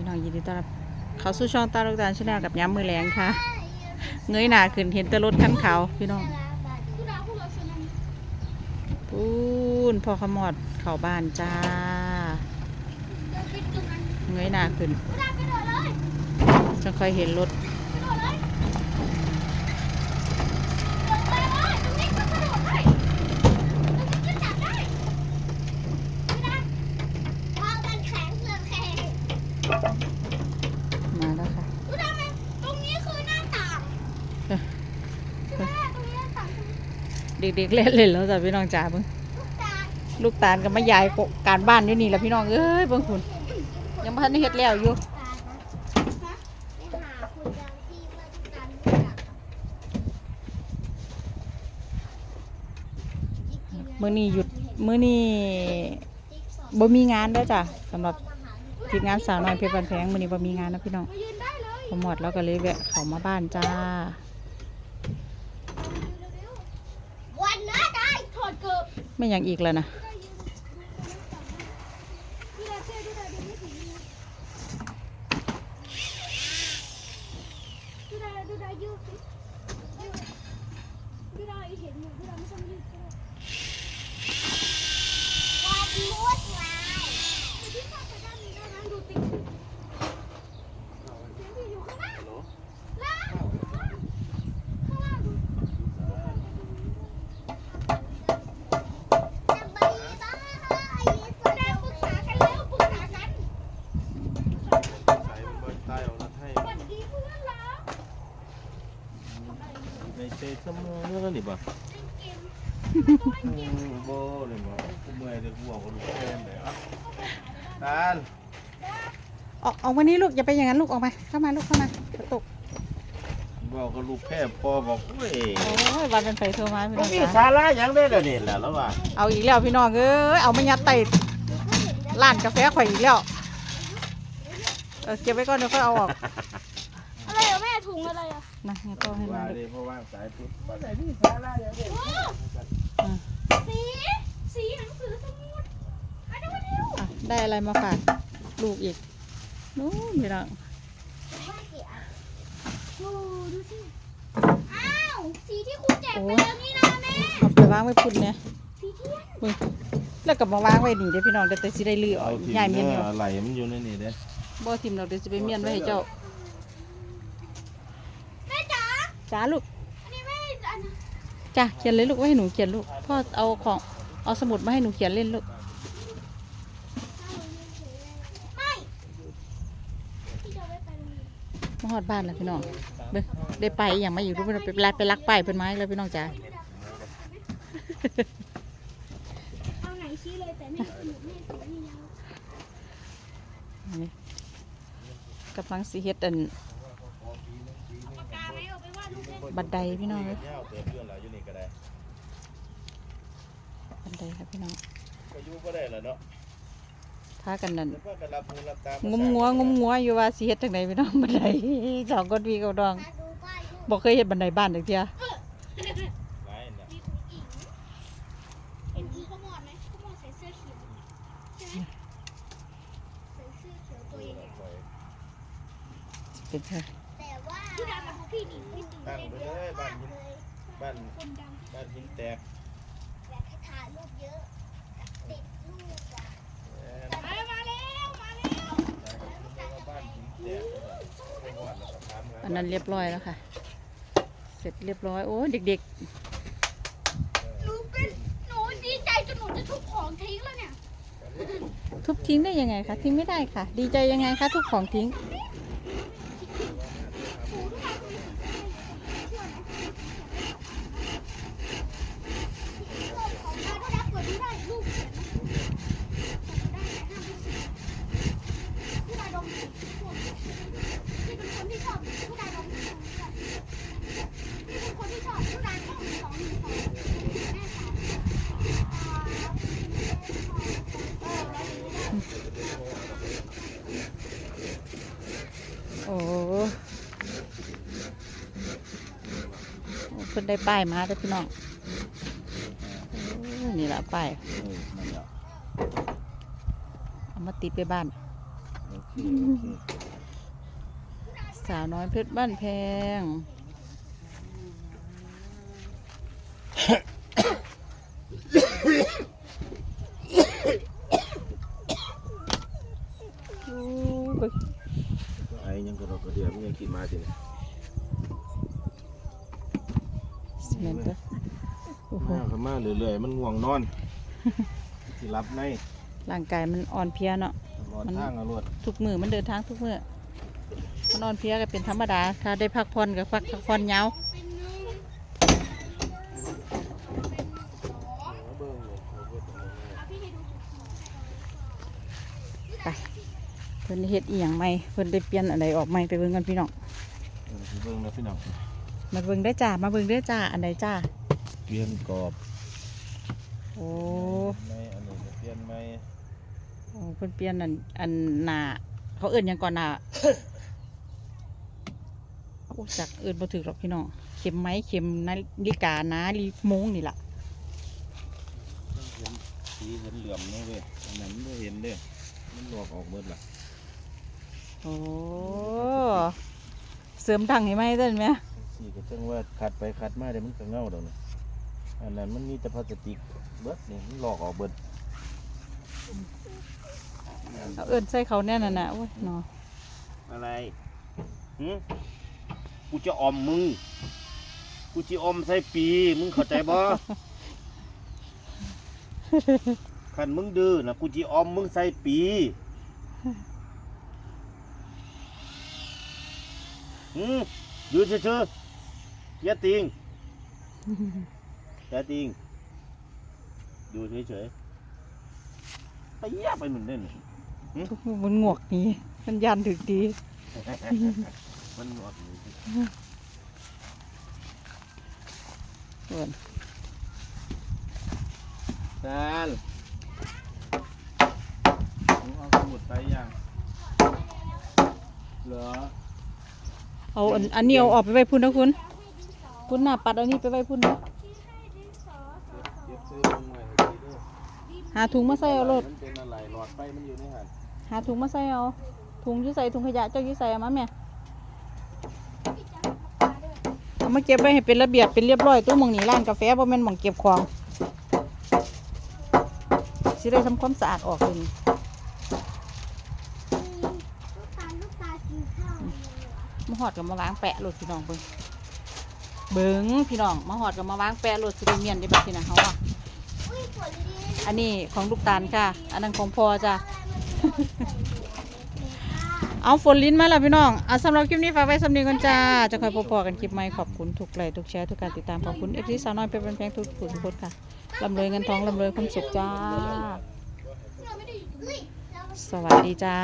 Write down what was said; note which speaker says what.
Speaker 1: พี่น้องยินดีต้อนรับเขาสู้ช่องตาลูกตาลชาแนลกับย้ำมือแรงค่ะ เงยหน้าขึ้นเห็นแต่รถขั้นเขาพี่น้องปูนพอขมอดเข่าบ้านจ้า เงยหน้าขึ้นจะค่อยเห็นรถ มาแล้วค่ะเด็กๆเล่นเล่นแล้วจ้ะพี่น้องจ๋าเบิ่งลูกตาลกับแม่ยายก็การบ้านอยู่นี่แหละพี่น้องเอ้ยเบิ่งคุณยังไม่ทันได้เฮ็ดแล้วอยู่มื้อนี้หยุดมื้อนี้บ่มีงานเด้อจ้ะสำหรับ ทีมงานสาวน้อยเพชรบันแพงมื้อนี้บ่มีงานนะพี่น้องพอหมดแล้วก็เลยแวะเขามาบ้านจ้า
Speaker 2: วันนะได้ถอดเกือบ
Speaker 1: ไม่ยังอีกแล้วนะ
Speaker 2: ดูแลเห็นอยู่ดูแลไม่ต้องยืดก็ได้วันมุดลายที่ข้าไปด้านนี้ได้ไหมดูติ๊กเสียงที่อยู่ข้างล่างล่างข้างล่างดูจะไปบ้านแสดงปรึกษากันแล้วปรึกษากัน
Speaker 3: ใส่มันเบิดตายออกแล้วให้
Speaker 2: สวัสดีเพื่อนรัก
Speaker 3: ในเตะเสมอแล้วนี่บ่
Speaker 2: เล่นเกม
Speaker 3: อืมโบเลยบ่กูเมื่อยเลยกูบอกกับลูกแฟนเลยอะตาล
Speaker 1: ออกออกมานี่ลูกอย่าไปอย่างนั้นลูกออกมาเข้ามาลูกเข้ามาประตู
Speaker 3: บอกกับลูกแพ้พอบอกเว้ย
Speaker 1: โอ้ยวันเป็นไฟโทรมาพี่
Speaker 3: บ่
Speaker 1: น้อง
Speaker 3: มี
Speaker 1: จ๋า
Speaker 3: สาระหยังได้แล้วนี่แหละแล้วว่า
Speaker 1: เอาอีกแล้วพี่น้องเอ้ยเอามายัดไต่ร้านกาแฟข่อยอีกแล้วเออเก็บไว้ก่อนเดี๋ยวค่อยเอาออก
Speaker 2: อะไร อะแม่ถุงอะไรอะ
Speaker 1: นะงั้นก็ให้
Speaker 3: ว่า
Speaker 1: มา
Speaker 3: เลยเพราะว่าสายปุ๊บบ่ได้มีสาระหยังได้
Speaker 1: อืม
Speaker 2: สี สีหนังสือสมุดอันนี้มาเร็ว
Speaker 1: อะได้อะไรมาฝากลูกอีกนู้นพี่น้อง
Speaker 2: โอ้ดูสิ อ้าว สีที่คุณแจกไปแล้วนี่นะแม่
Speaker 1: เอาไปวางไว้พุ่นเนี่ย
Speaker 2: สีเทียน
Speaker 1: มึงแล้วก็มาวางไว้นี่เด้อพี่น้องเดี๋ยวแต่สิได้ลือออ
Speaker 3: เอา
Speaker 1: ก
Speaker 3: ที
Speaker 1: ใหญ่เมียน
Speaker 3: เนื้
Speaker 1: อยู่
Speaker 3: อไหลมันอยู่ในนี่เด้
Speaker 1: บ่ทิมเราเดี๋ยวสิไปเมียนไว้ให้เจ้า
Speaker 2: แม่ จ๋า
Speaker 1: จ้าลูก
Speaker 2: อันนี้แม่อัน
Speaker 1: จ้าเขียนเลยลูกไว้ให้หนูเขียนลูกพ่อเอาของเอาสมุดมาให้หนูเขียนเล่นลูก
Speaker 2: ไม่ที่จะไว้ไปโรงเรียน
Speaker 1: มาฮอดบ้านแล้วพี่น้องเบิ่งได้ไปอหย่างมาอยู่รู้บ่ไปลักไปลักไปายเพิ่นไม้แล้วพี่น้องจ้า
Speaker 2: เอาไหนชี้เลยแต่แม่สนุกแม่สีนี่ยาว
Speaker 1: นี่กำลังสิเฮ็ดอั
Speaker 2: น
Speaker 1: บันไดพี่น้องเอ้ย
Speaker 3: เงาเติบเพื่อนหลายอยู่นี่ก็ได้
Speaker 1: บันไดครับพี่น้อง
Speaker 3: ก็อยู่บ่ได้แล้วเนาะ
Speaker 1: พากันนั่น
Speaker 3: เดี๋ยวพ่อก็รับหูรับตาง
Speaker 1: มงัวงมงัวอยู่ว่าสิเฮ็ดจังไดพี่น้องบันไดสองคนพี่กับน้อง
Speaker 2: มาดูป้ายรูป
Speaker 1: บ่เคยเฮ็ดบันไดบ้านจักเที่ย
Speaker 3: หลายน่ะ
Speaker 2: มีคุณอิงเห็นคุณขมอดไหมขมอดใส่เสื้อเขียวใช่ไหมใส่เสื้อเขียวตัวใหญ่
Speaker 1: เป็นค่ะ
Speaker 2: แต่ว่าพี่ดากับพวกพี่นี่ไม่ ตื่น
Speaker 3: ตั้ง
Speaker 2: เต้น
Speaker 3: ไป
Speaker 2: เย
Speaker 3: เล
Speaker 2: อะ
Speaker 3: ยบ้ามา
Speaker 2: นก
Speaker 3: หิน
Speaker 2: เลย
Speaker 3: บ้าน
Speaker 2: คนดัง
Speaker 3: บ้านหินแตก
Speaker 2: อยากให้ถ่ายรูปเยอะติดรูปอะ
Speaker 3: แม่น
Speaker 2: มามาแล้วมาแล้ว
Speaker 3: บ้านหินแตกไปหอดแล้วก็ถามหา
Speaker 1: อันนั้นเรียบร้อยแล้วค่ะ เสร็จเรียบร้อย โอ้เด็ก
Speaker 2: หนูเป็นหนูดีใจจนหนูจะทุบของทิ้งแล้วเนี่ย
Speaker 1: ๆ ทุบทิ้งได้ยังไงคะทิ้งไม่ได้ค่ะ ดีใจยังไงคะทุบของทิ้ง
Speaker 2: ของได้ก็ได้เปิดดูได้รูปเขียนนะได้แต่ห้ามพูดสิผู้ใดดมสิพวกที่เป็นคนที่ชอบผู้ใดดมสิที่เป็นคนที่ชอบผู้ใดชอบสองหนึ่งสองแม่สามเออแล้วอย่างนี้ได้
Speaker 1: โอ้โอ้เพิ่น ได้ป้ายมาเด้อพี่น้องโอ้นี่ละป้าย
Speaker 3: เออนั่นแหละ
Speaker 1: เอามาติดไปบ้าน
Speaker 3: เโอเคโอเค
Speaker 1: สาวน้อยเพชรบ้านแพง โอ้ย
Speaker 3: ไอ้ยังก็เราก็เดียวมันยังกินมาจริง
Speaker 1: สิแม่นเด้อโอ้โห
Speaker 3: มาก็มา เรื่อยๆมันง่วงนอนสิรับใน
Speaker 1: ร่างกายมันอ่อนเพลียเนาะ
Speaker 3: รอดทางเอารวด
Speaker 1: ทุกมือมันเดินทางทุกมือมันอ่อนเพลียก็เป็นธรรมดา ถ้าได้พักผ่อนก็พักผ่อนยาว
Speaker 2: เป็นหนึ่ง
Speaker 3: เบิ่งเลยเอาเบิ่งเอาเบิ่ง
Speaker 2: เอาพี่ให้ดูจุดสอง
Speaker 1: ไปเพิ่นเฮ็ดอีหยังใหม่เพิ่นได้เปลี่ยนอะไรออกใหม่ไปเบิ่งกันพี่น้อง
Speaker 3: เออสิเบิ่งนะพี่น้อง
Speaker 1: มาเบิ่งได้อจ้า มาเบิ่งได้อจ้า อันใดจ้า
Speaker 3: เปลี่ยนกรอบ
Speaker 1: โอ้
Speaker 3: ไม่อันนี้ก็เปลี่ยนไม่
Speaker 1: โอ้เพิ่นเปลี่ยนอันอันหน้าเขาเอิ้นหยังก่อนหน้า โอ้จักเอิ้นบ่ถูกหรอกพี่น้องเข็มไม้เข็มนาฬิกานาฬิโมงนี่ล่ะ
Speaker 3: เห็นสีเห็นเหลื่อมเนาะเว้ยอันนั้นไม่เห็นเด้อมันหลอกออกเบิดล่ะ
Speaker 1: โอ้เสริมดังให้ไหมเด้นไหม
Speaker 3: สีก็จังว่าขัดไปขัดมาเดี๋ยวมันก็เงาเดี๋ยวนี้อันนั้นมันมีแต่พลาสติก เบิดนี่มันหลอกออกเบิด
Speaker 1: เอาเอิ้นใส่เขาแน่น่ะนะโอ้ยเนาะ
Speaker 4: อะไรหึกูจะออมมึง กูจะออมใส่ปี มึงเข้าใจบ่ ขันมึงดื้อนะกูจะออมมึงใส่ปีหืมอยู่เฉยๆอย่าติง อย่าติง อยู่เฉยๆไปเยี่ยไปหนุนเด่น
Speaker 1: ทุกมันงวกหนี้ มันยันถึกดี
Speaker 4: มันหนวดอยู่
Speaker 1: ส่วน
Speaker 3: จานผมเอาสมุดไปยังเหรอ
Speaker 1: เอาอันอันนี้เอาออกไปไว้พุ่นนะคุณ คุณหน้าปัดเอานี่ไปไว้พุ่นนะ
Speaker 2: ที่ให้ดินสอสอสอ
Speaker 3: เก็บซื้อลงใหม่ให้ดีเด้วย
Speaker 1: หาถุงมาใส่เอารถ
Speaker 3: มันเป็นอะไรหลอดไฟมันอยู่ในหัน
Speaker 1: หาถุงมาใส่เอาถุงอยี่ใส่ถุงขยะเจ้าอยี่ใส่เอามาแม่
Speaker 2: พี่จะเอาปลาด้วย
Speaker 1: เอามาเก็บไว้ให้เป็นระเบียบเป็นเรียบร้อยตู้หมองนี้ร้านกาแฟบ่แม่นหมองเก็บของสิได้ทำความสะอาดออกเลยนี่
Speaker 2: ลูกตาลลูกตากินข้าวเลยเหรอ
Speaker 1: มาหอดกับมาวางแปะรถพี่น้องเบิ่งเบิ่งพี่น้องมาหอดกับมาวางแปะรถสิได้เมียนได้แบบนี้นะเขาว่า
Speaker 2: อุ้ยปวดดีๆ
Speaker 1: อันนี้ของลูกตาลค่ะ อันนั้นของพอจ้ะ เอาฝนลิ้นมาแล้วพี่น้องเอาสำหรับคลิปนี้ฝากไว้สำเนียงกันจ้า จะคอยพอๆกันคลิปใหม่ขอบคุณทุกไลค์ทุกแชร์ทุกการติดตามขอบคุณเอฟซีสาวน้อยเป็นแพงทุกผู้ทุกคนค่ะลำรวยเงินทองลำรวยความสุขจ้า สวัสดีจ้า